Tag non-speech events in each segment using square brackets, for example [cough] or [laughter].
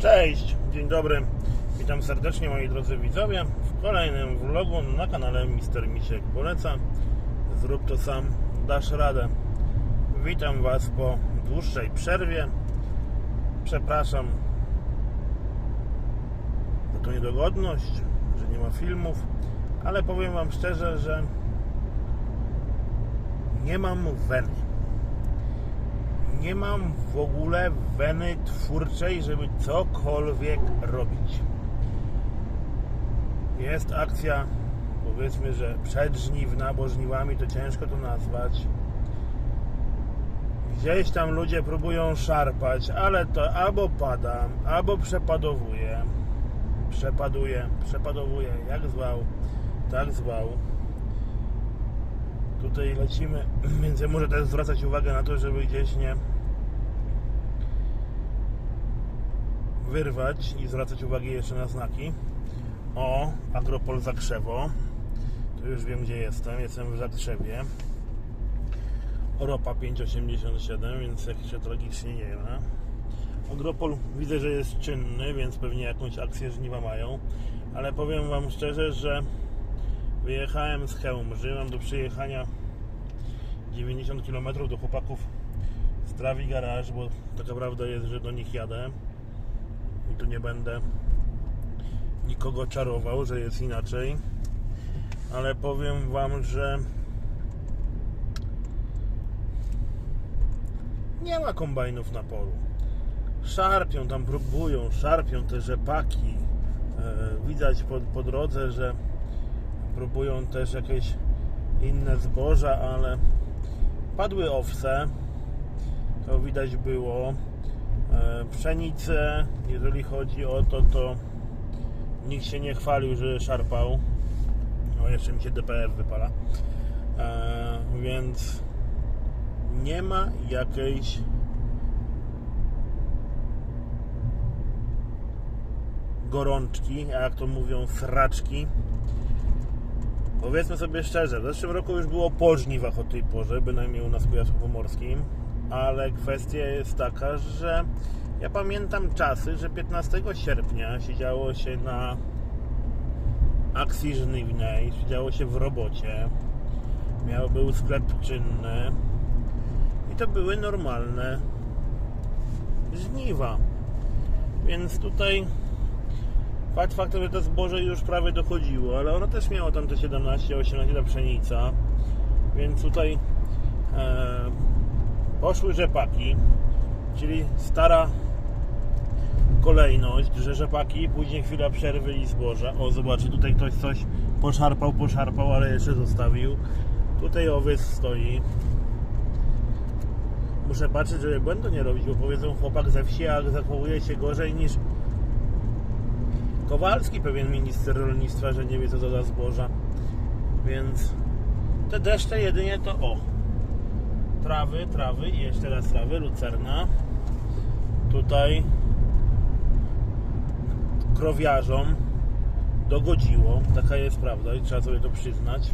Cześć, dzień dobry. Witam serdecznie moi drodzy widzowie w kolejnym vlogu na kanale Mister Misiek Poleca. Zrób to sam, dasz radę. Witam Was po dłuższej przerwie. Przepraszam za tą niedogodność, że nie ma filmów, ale powiem Wam szczerze, że nie mam weny nie mam w ogóle weny twórczej, żeby cokolwiek robić. Jest akcja, powiedzmy, że przedżniwna, bo żniwami to ciężko to nazwać. Gdzieś tam ludzie próbują szarpać, ale to albo pada, albo przepadowuje. Przepaduje, przepadowuje, jak zwał, tak zwał. Tutaj lecimy, [clears throat] więc ja muszę też zwracać uwagę na to, żeby gdzieś nie wyrwać i zwracać uwagę jeszcze na znaki. O, Agropol Zakrzewo. Tu już wiem gdzie jestem, jestem w Zakrzewie. Ropa 5,87, więc jak się tragicznie nie ma. Agropol widzę, że jest czynny, więc pewnie jakąś akcję żniwa mają. Ale powiem Wam szczerze, że wyjechałem z Chełmży, mam do przyjechania 90 km do chłopaków z Trawi bo taka prawda jest, że do nich jadę tu nie będę nikogo czarował, że jest inaczej ale powiem Wam, że nie ma kombajnów na polu szarpią tam, próbują, szarpią te rzepaki. E, widać po, po drodze, że próbują też jakieś inne zboża, ale padły owce. To widać było e, pszenice jeżeli chodzi o to to nikt się nie chwalił, że szarpał. No jeszcze mi się DPF wypala. E, więc nie ma jakiejś gorączki, a jak to mówią sraczki. Powiedzmy sobie szczerze, w zeszłym roku już było po żniwach o tej porze, bynajmniej u nas w Kujawsku-Pomorskim, ale kwestia jest taka, że ja pamiętam czasy, że 15 sierpnia siedziało się na akcji żniwnej, siedziało się w robocie, miał, był sklep czynny i to były normalne żniwa. Więc tutaj Fakt faktem, że to zboże już prawie dochodziło, ale ono też miało tam te 17-18 ta pszenica, więc tutaj e, poszły rzepaki, czyli stara kolejność, że rzepaki, później chwila przerwy i zboża. O, zobaczcie, tutaj ktoś coś poszarpał, poszarpał, ale jeszcze zostawił. Tutaj owiec stoi. Muszę patrzeć, żeby błędu nie robić, bo powiedzą chłopak ze wsi, a zachowuje się gorzej niż Kowalski, pewien minister rolnictwa, że nie wie co to za zboża. Więc te deszcze jedynie to o trawy, trawy i jeszcze raz trawy, lucerna. Tutaj krowiarzom dogodziło, taka jest prawda i trzeba sobie to przyznać,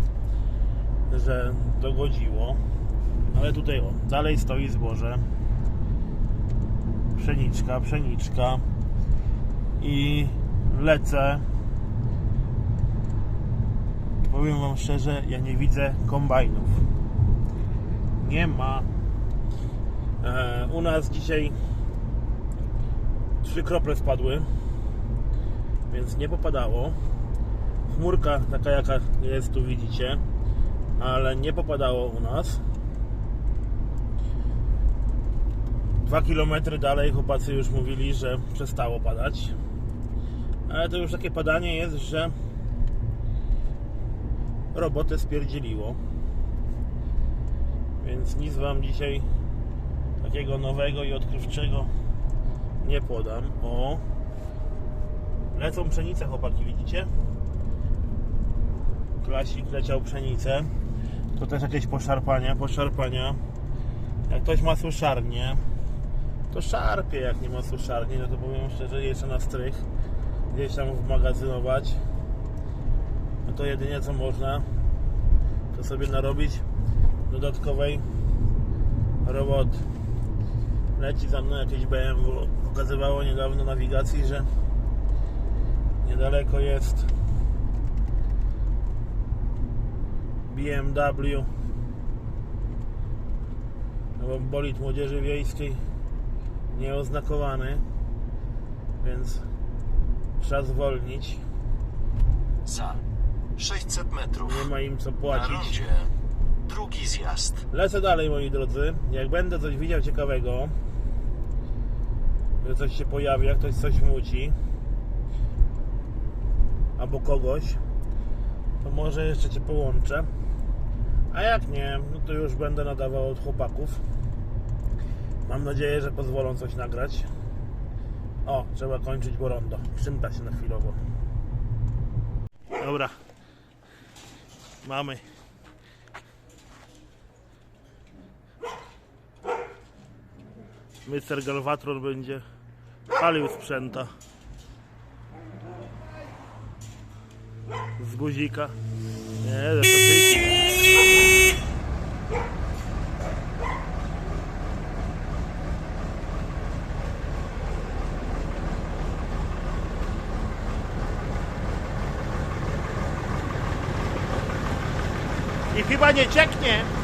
że dogodziło. Ale tutaj o, dalej stoi zboże. Pszeniczka, pszeniczka i lecę powiem Wam szczerze, ja nie widzę kombajnów. Nie ma. E, u nas dzisiaj trzy krople spadły, więc nie popadało. Chmurka taka jaka jest tu widzicie, ale nie popadało u nas. Dwa kilometry dalej chłopacy już mówili, że przestało padać ale to już takie padanie jest, że robotę spierdzieliło więc nic Wam dzisiaj takiego nowego i odkrywczego nie podam. O. Lecą pszenice chłopaki, widzicie? klasik leciał pszenicę. To też jakieś poszarpania, poszarpania. Jak ktoś ma suszarnię to szarpie, jak nie ma suszarni no to powiem szczerze, jeszcze na strych. Gdzieś tam wmagazynować. No to jedynie co można to sobie narobić dodatkowej roboty. Leci za mną jakieś BMW. Pokazywało niedawno nawigacji, że niedaleko jest BMW albo bolid młodzieży wiejskiej nieoznakowany więc trzeba zwolnić. Za 600 metrów nie ma im co na płacić. rondzie drugi zjazd. Lecę dalej, moi drodzy. Jak będę coś widział ciekawego, że coś się pojawia, ktoś coś muci, albo kogoś, to może jeszcze Cię połączę. A jak nie, no to już będę nadawał od chłopaków. Mam nadzieję, że pozwolą coś nagrać. O, trzeba kończyć, bo rondo. Przymta się na chwilowo. Dobra. Mamy. Mr. Galvatron będzie palił sprzęta z guzika. Nie, to. I chyba nie cieknie.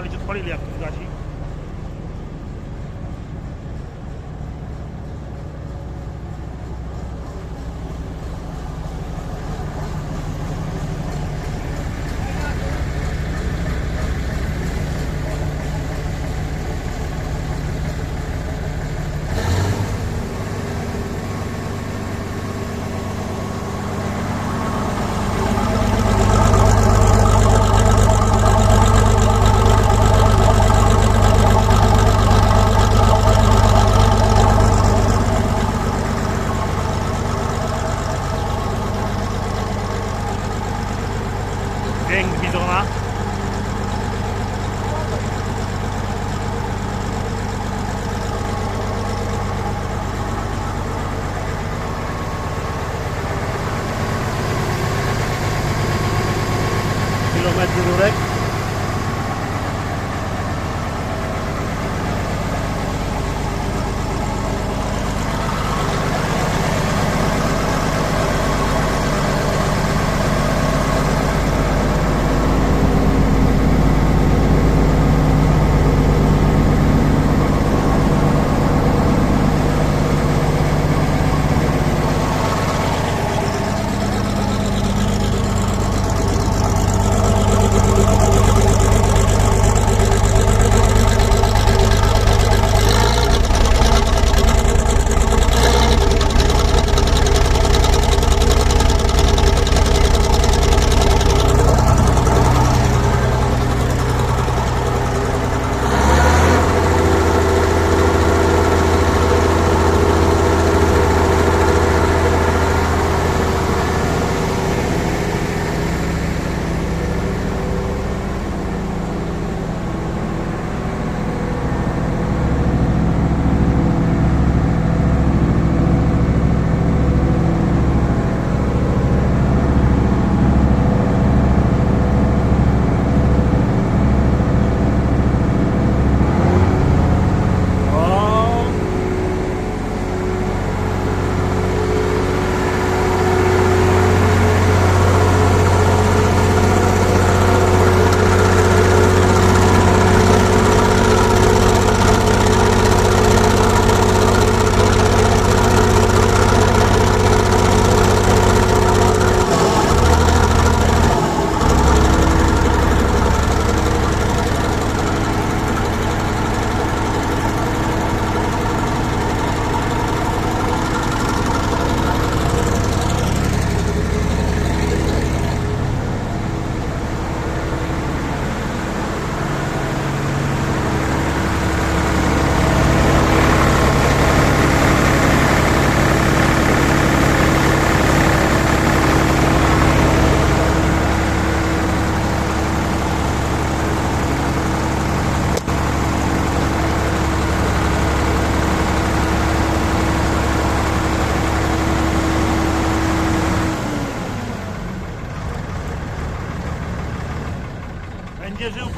Odpalić, odpalili jak to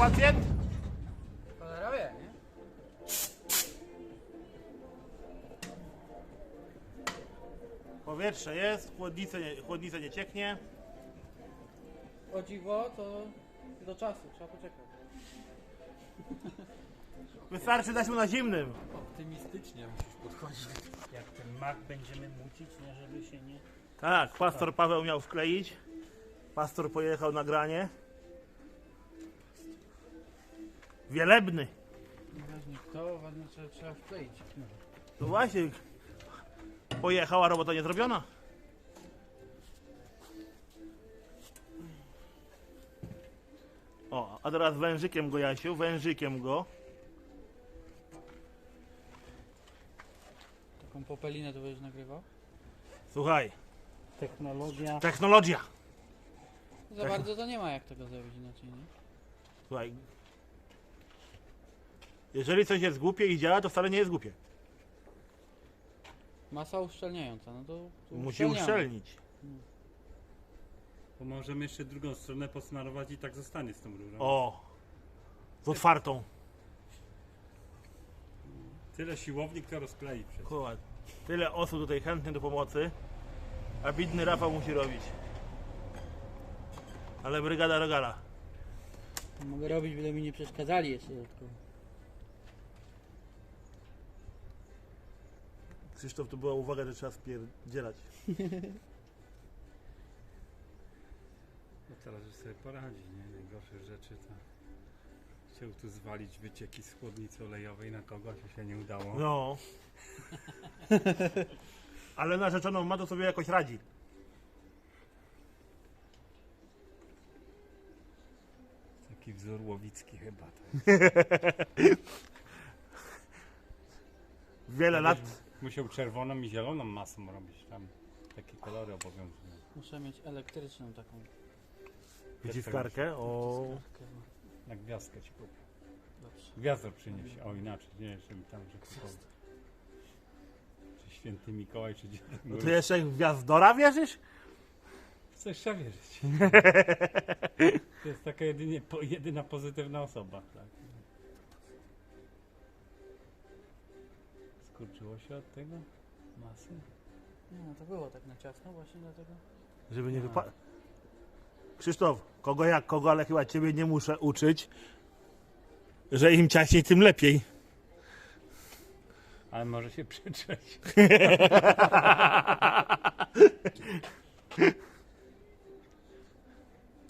pacjent? Cholera wie, nie? Powietrze jest, chłodnica nie, chłodnica nie cieknie. O dziwo, to do czasu, trzeba poczekać. Wystarczy dać mu na zimnym. Optymistycznie musisz podchodzić. Jak ten mak będziemy mucić, nie, żeby się nie... Tak, pastor Paweł miał wkleić. Pastor pojechał na granie. Wielebny. Kto, ważne trzeba, trzeba wkleić. No właśnie. Pojechał, a robota nie zrobiona. O, a teraz wężykiem go Jasiu, wężykiem go. Taką popelinę to będziesz nagrywał? Słuchaj, Technologia... technologia. Za bardzo to nie ma jak tego zrobić inaczej, nie? Słuchaj. Jeżeli coś jest głupie i działa, to wcale nie jest głupie. Masa uszczelniająca, no to... to Musi uszczelniamy. uszczelnić. Bo możemy jeszcze drugą stronę posmarować i tak zostanie z tą rurą. O, z otwartą. Tyle siłownik to rozklei przecież. Kurwa, tyle osób tutaj chętnych do pomocy, a bidny Rafał musi robić. Ale brygada regala. Mogę robić, byle mi nie przeszkadzali jeszcze dodatkowo. Krzysztof, to była uwaga, że trzeba spierdzielać. [laughs] No teraz już sobie poradzi, nie? Najgorsze rzeczy to... Chciał tu zwalić wycieki z chłodnicy olejowej na kogoś, a się nie udało. No. [laughs] Ale narzeczoną ma, to sobie jakoś radzi. Taki wzór łowicki chyba. To jest. [laughs] Wiele lat. Musiał czerwoną i zieloną masą robić tam. Takie kolory obowiązują. Muszę mieć elektryczną taką. Wyciskarkę. O. No. Na gwiazdkę ci kupię. Dobrze. Gwiazdor przynieś. O inaczej, nie, żeby tam, że kupował. Czy święty Mikołaj, czy Dziadek No Mróz. ty jeszcze w gwiazdora wierzysz? Chcesz trzeba wierzyć. [laughs] to jest taka jedynie, po, jedyna pozytywna osoba. Tak. Skurczyło się od tego? Masy? Nie no, to było tak na ciasno właśnie dlatego. Żeby nie wypadł. Krzysztof, kogo jak kogo, ale chyba ciebie nie muszę uczyć, że im ciaśniej, tym lepiej. Ale może się przyczeć. [laughs]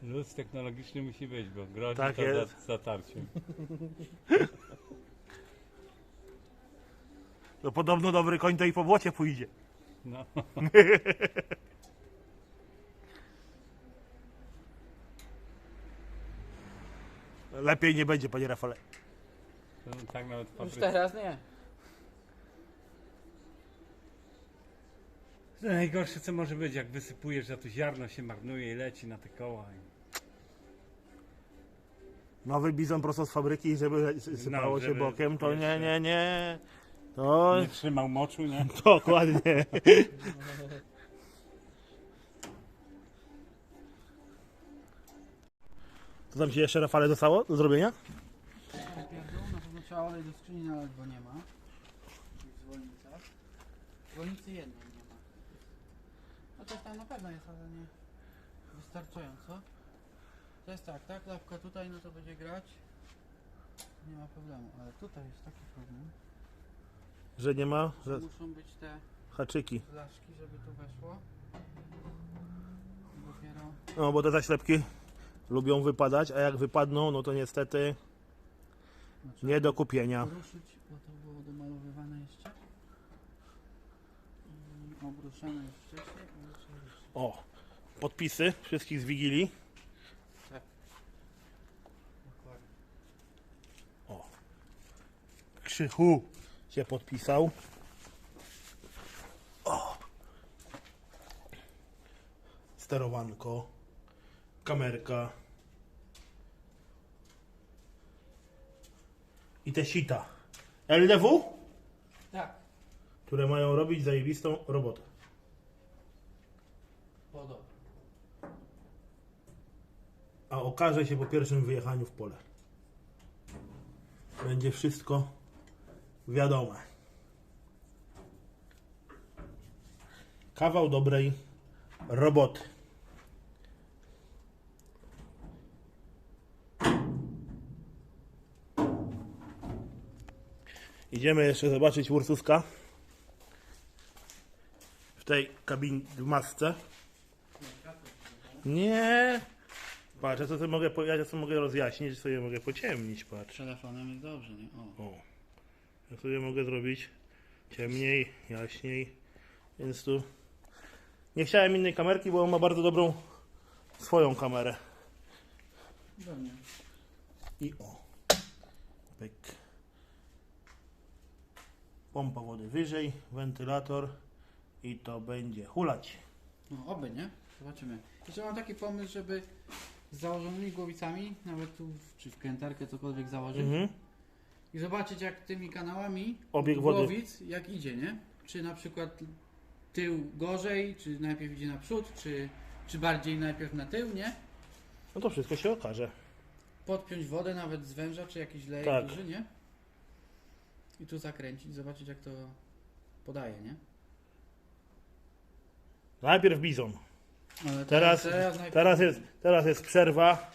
Luz technologiczny musi być, bo grozi Tak to jest. za, zatarciem. [laughs] No podobno dobry koń to i po błocie pójdzie. No. [laughs] Lepiej nie będzie, panie Rafale. To tak nawet w Już teraz nie. To Najgorsze co może być, jak wysypujesz, że tu ziarno się marnuje i leci na te koła. I... Nowy bizon prosto z fabryki, żeby sypało No, się żeby bokiem, to nie, nie, nie. To Nie trzymał moczu, nie? [laughs] dokładnie. Co tam ci jeszcze Rafale zostało do zrobienia? Pierdół, na pewno trzeba olej do skrzyni nalać, bo nie ma. W zwolnicach. W zwolnicy jednej nie ma. No coś tam na pewno jest, ale nie wystarczająco. To jest tak, tak, klapka tutaj, no to będzie grać. Nie ma problemu, ale tutaj jest taki problem. Że nie ma, że Muszą być te haczyki. blaszki, żeby tu weszło. I dopiero No bo te zaślepki lubią wypadać, a jak wypadną, no to niestety znaczy, nie do kupienia. poruszyć, bo to było domalowywane jeszcze. I obruszane już wcześniej. O, podpisy wszystkich z Wigilii. Dokładnie. Krzychu się podpisał. O. Sterowanko, kamerka. I te sita. LDW, Tak, które mają robić zajebistą robotę. A okaże się po pierwszym wyjechaniu w pole. będzie wszystko wiadome. Kawał dobrej roboty. Idziemy jeszcze zobaczyć Ursuska w tej kabinie w masce. Nie. Patrz, ja to sobie mogę, ja sobie mogę rozjaśnić, sobie mogę pociemnić, patrz. Telefonem jest dobrze, nie? O. O. Ja sobie mogę zrobić ciemniej, jaśniej. Więc tu nie chciałem innej kamerki, bo on ma bardzo dobrą swoją kamerę. I o. Pyk. Pompa wody wyżej, wentylator i to będzie hulać. No oby, nie? Zobaczymy. Jeszcze mam taki pomysł, żeby z założonymi głowicami, nawet tu czy w krętarkę cokolwiek założyć Mhm. I zobaczyć jak tymi kanałami Obieg wody. głowic, jak idzie, nie? Czy na przykład tył gorzej, czy najpierw idzie na przód, czy, czy bardziej najpierw na tył, nie? No to wszystko się okaże. Podpiąć wodę nawet z węża, czy jakiś lejek Tak. duży, nie? I tu zakręcić, zobaczyć jak to podaje, nie? Najpierw bizon. Ale teraz najpierw- teraz, jest, teraz jest przerwa.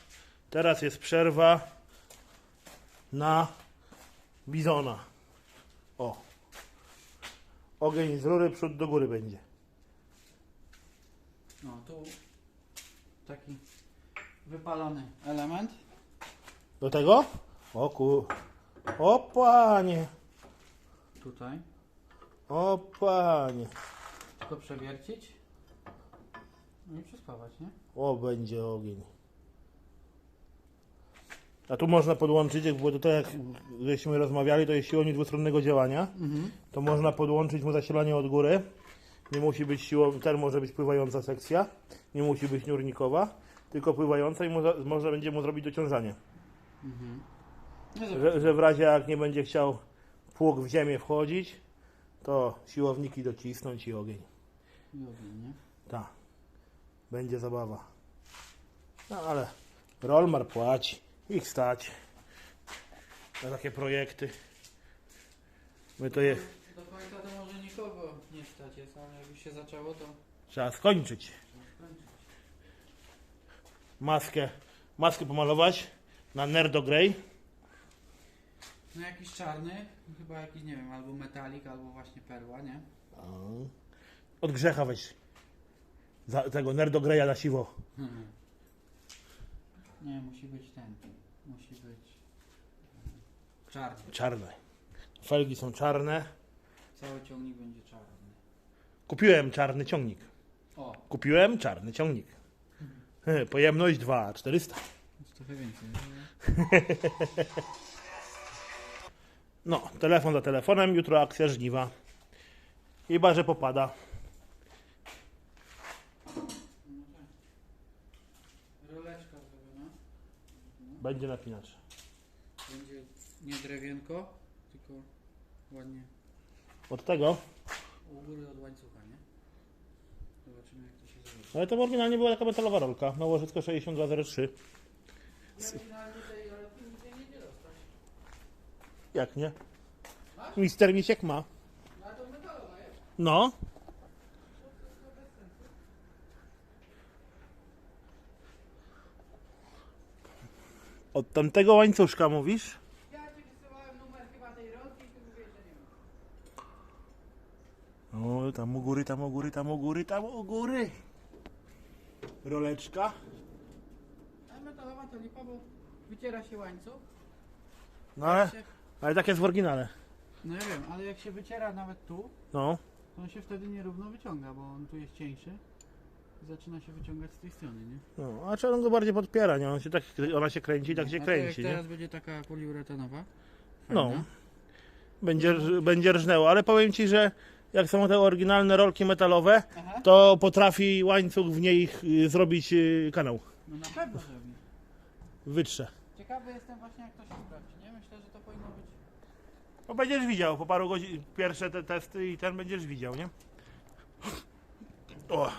Teraz jest przerwa na bizona. O. Ogień z rury, przód do góry będzie. No, tu taki wypalony element. Do tego? O ku... O panie. Tutaj. O panie. Tylko przewiercić. No i przespawać, nie? O, będzie ogień. A tu można podłączyć, bo to tak jak żeśmy rozmawiali, to jest siłownik dwustronnego działania. Mhm. to można podłączyć mu zasilanie od góry. Nie musi być siłą, ten może być pływająca sekcja, nie musi być nurnikowa, tylko pływająca i mu, za- można będzie mu zrobić dociążanie. No zobacz. Że, że w razie jak nie będzie chciał pług w ziemię wchodzić, to siłowniki docisnąć i ogień. I ogień, nie? Tak. Będzie zabawa. No ale Rolmar płaci. Ich stać. Na takie projekty. My to je Do końca to może nikogo nie stać jest, ale jak już się zaczęło, to trzeba skończyć. maskę, maskę pomalować na Nerdo Grey. no jakiś czarny, chyba jakiś, nie wiem, albo metalik, albo właśnie perła, nie? Od grzecha weź. Za tego Nerdo Greya na siwo. Nie, musi być ten. Musi być e, czarny. Czarne. Felgi są czarne. Cały ciągnik będzie czarny. Kupiłem czarny ciągnik. O, Kupiłem czarny ciągnik. [laughs] Pojemność 2, 400. jest trochę więcej. No, telefon za telefonem, jutro akcja żniwa. Chyba, że popada. Roleczka zrobiona. Będzie napinacz. Będzie nie drewienko, tylko ładnie Od tego, u góry od łańcucha, nie? Zobaczymy jak to się zrobi. ale to oryginalnie była taka metalowa rolka. Nowożycko 6203. Oryginalnie tej rolki nigdzie nie idzie dostać. Jak nie? Mister Misiek ma. No ale to metalowa jest. No. Od tamtego łańcuszka mówisz? Ja ci wysyłałem numer chyba tej rolki i ty mówiłeś, że nie ma. O, tam u góry, tam u góry, tam u góry, tam u góry. Roleczka. Ale metalowa to lipa, bo wyciera się łańcuch. No ale, ale tak jest w oryginale. no ja wiem, ale jak się wyciera nawet tu, No. to on się wtedy nierówno wyciąga, bo on tu jest cieńszy. I zaczyna się wyciągać z tej strony, nie? no. A czy on go bardziej podpiera, nie? On się tak, ona się kręci, tak się A to kręci, jak nie? teraz będzie taka poliuretanowa. No. fajna, Będzie, rż- będzie rżnęło, ale powiem Ci, że jak są te oryginalne rolki metalowe, Aha. to potrafi łańcuch w niej y, zrobić y, kanał. No na pewno zrobi. Wytrze. Ciekawy jestem właśnie jak to się sprawdzi, nie? Myślę, że to powinno być... No będziesz widział, po paru godzin, pierwsze te testy i ten będziesz widział, nie? O,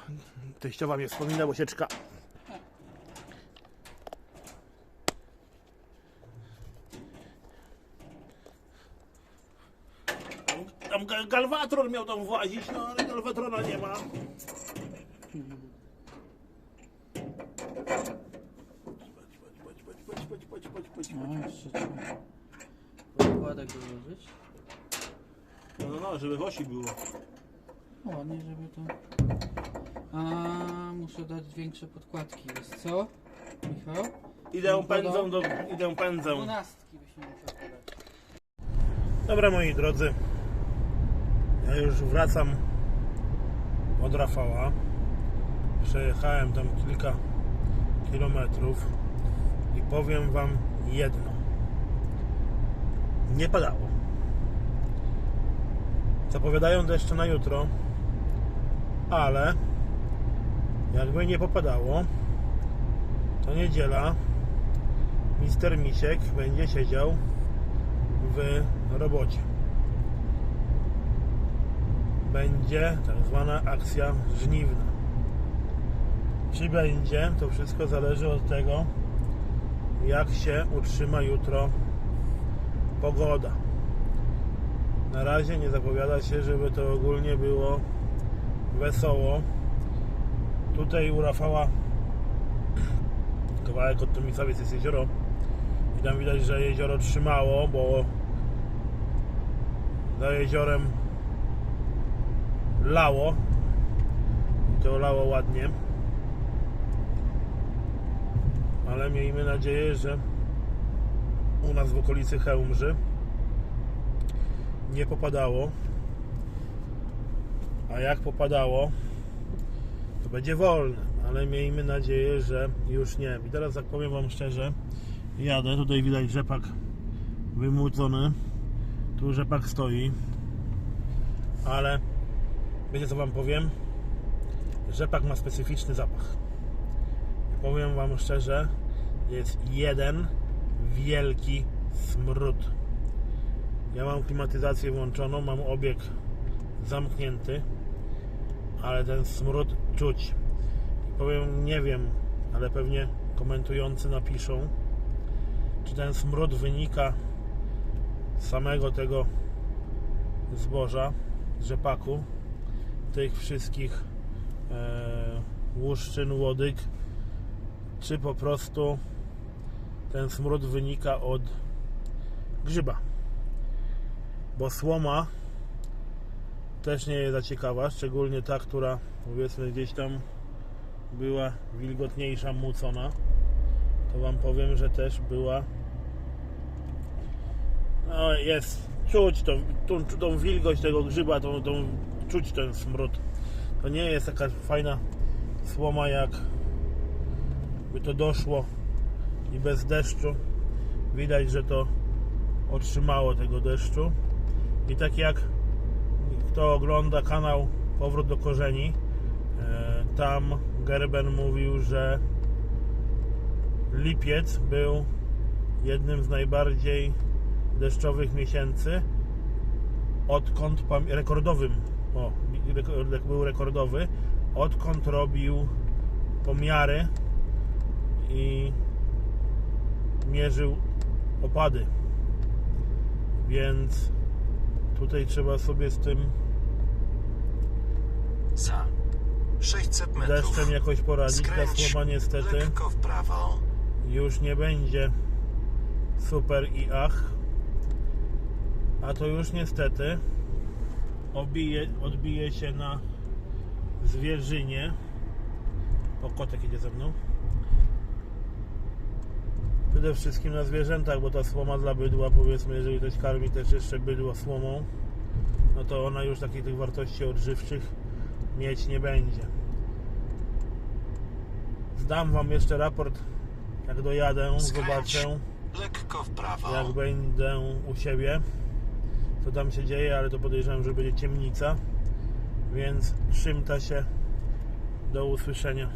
teściowa mnie wspomina, bo sieczka. ga- galwatron miał tam włazić, no ale galwatrona nie ma. Patrz, patrz, patrz, patrz, patrz, patrz, patrz, No, patrz. jeszcze trzeba podkładek dołożyć. No, no, no, żeby w osi było. No, ładnie, żeby to... A muszę dać większe podkładki, wiesz co? Michał? Idę pędzą do... idę pędzą. Dwunastki byśmy musiał podać. Dobra moi drodzy, ja już wracam od Rafała. Przejechałem tam kilka kilometrów i powiem Wam jedno. Nie padało. Zapowiadają deszcze na jutro, ale jakby nie popadało, to niedziela Mister Misiek będzie siedział w robocie. Będzie tak zwana akcja żniwna. Czy będzie, to wszystko zależy od tego, jak się utrzyma jutro pogoda. Na razie nie zapowiada się, żeby to ogólnie było wesoło. Tutaj u Rafała kawałek od Tomicowiec jest jezioro. I tam widać, że jezioro trzymało, bo za jeziorem lało. I to lało ładnie. Ale miejmy nadzieję, że u nas w okolicy Chełmży nie popadało. A jak popadało to będzie wolne ale miejmy nadzieję, że już nie. I teraz jak powiem Wam szczerze jadę, tutaj widać rzepak wymłócony tu rzepak stoi ale wiecie co wam powiem? Rzepak ma specyficzny zapach. Powiem wam szczerze jest jeden wielki smród. Ja mam klimatyzację włączoną mam obieg zamknięty ale ten smród czuć powiem nie wiem ale pewnie komentujący napiszą czy ten smród wynika z samego tego zboża, rzepaku, tych wszystkich e, łuszczyn, łodyg, czy po prostu ten smród wynika od grzyba. Bo słoma też nie jest za ciekawa, szczególnie ta, która powiedzmy gdzieś tam była wilgotniejsza, mucona. To Wam powiem, że też była no jest, czuć tą, tą, tą wilgoć tego grzyba, tą, tą, czuć ten smród. To nie jest taka fajna słoma jak by to doszło i bez deszczu. Widać, że to otrzymało tego deszczu. I tak jak kto ogląda kanał Powrót do Korzeni, e, tam Gerben mówił, że lipiec był jednym z najbardziej deszczowych miesięcy odkąd rekordowym. O, był rekordowy. Odkąd robił pomiary i mierzył opady. Więc tutaj trzeba sobie z tym Za 600 metrów. deszczem jakoś poradzić ta słoma niestety lekko w prawo. już nie będzie super i ach. A to już niestety obije, odbije się na zwierzynie. O, kotek idzie ze mną. Przede wszystkim na zwierzętach, bo ta słoma dla bydła, powiedzmy, jeżeli ktoś karmi też jeszcze bydło słomą, no to ona już takich tych wartości odżywczych mieć nie będzie. Zdam Wam jeszcze raport, jak dojadę, Skręć. zobaczę, Lekko w prawo. jak będę u siebie, co tam się dzieje, ale to podejrzewam, że będzie ciemnica, więc trzymta się. Do usłyszenia.